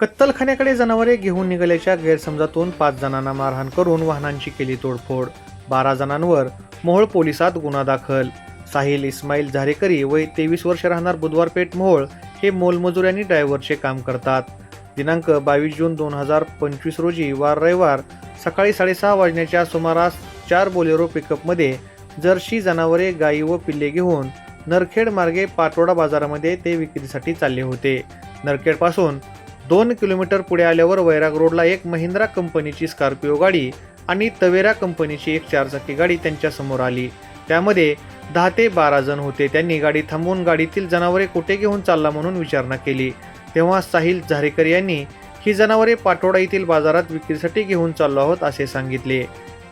कत्तलखान्याकडे जनावरे घेऊन निघाल्याच्या गैरसमजातून पाच जणांना मारहाण करून वाहनांची केली तोडफोड. बारा जणांवर मोहोळ पोलिसात गुन्हा दाखल. साहिल इस्माईल झारेकरी वय तेवीस वर्ष राहणार बुधवारपेठ मोहोळ हे मोलमजूर आणि ड्रायव्हरचे काम करतात. दिनांक बावीस जून दोन हजार पंचवीस रोजी वार रविवार सकाळी साडेसहा वाजण्याच्या सुमारास चार बोलेरो पिकअपमध्ये जर्शी जनावरे गायी व पिल्ले घेऊन नरखेड मार्गे पाटोडा बाजारामध्ये ते विक्रीसाठी चालले होते. नरखेडपासून दोन किलोमीटर पुढे आल्यावर वैराग रोडला एक महिंद्रा कंपनीची स्कॉर्पिओ गाडी आणि तवेरा कंपनीची एक चारचाकी गाडी त्यांच्यासमोर आली. त्यामध्ये दहा ते बारा जण होते. त्यांनी गाडी थांबवून गाडीतील जनावरे कुठे घेऊन चालला म्हणून विचारणा केली. तेव्हा साहिल झारेकर यांनी ही जनावरे पाटोडा येथील बाजारात विक्रीसाठी घेऊन चाललो आहोत असे सांगितले.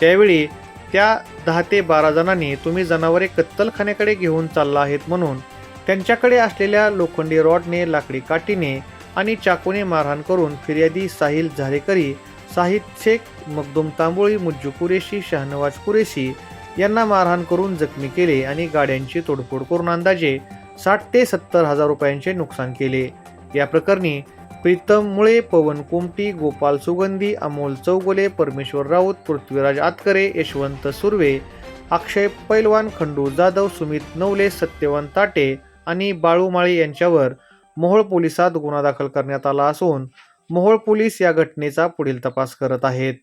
त्यावेळी त्या दहा ते बारा जणांनी तुम्ही जनावरे कत्तलखान्याकडे घेऊन चालला आहेत म्हणून त्यांच्याकडे असलेल्या लोखंडी रॉडने लाकडी काठीने आणि चाकूने मारहाण करून फिर्यादी साहिल झारेकरी साहिद शेख मखदूम तांबोळी मुज्जू कुरेशी शहनवाज कुरेशी यांना मारहाण करून जखमी केले आणि गाड्यांची तोडफोड करून अंदाजे साठ ते सत्तर हजार रुपयांचे नुकसान केले. या प्रकरणी प्रीतम मुळे पवन कुमटी गोपाल सुगंधी अमोल चौगुले परमेश्वर राऊत पृथ्वीराज आतकरे यशवंत सुर्वे अक्षय पैलवान खंडू जाधव सुमित नवले सत्यवान ताटे आणि बाळू माळे यांच्यावर मोहोळ पोलिसात गुन्हा दाखल करण्यात आला असून मोहोळ पोलीस या घटनेचा पुढील तपास करत आहेत.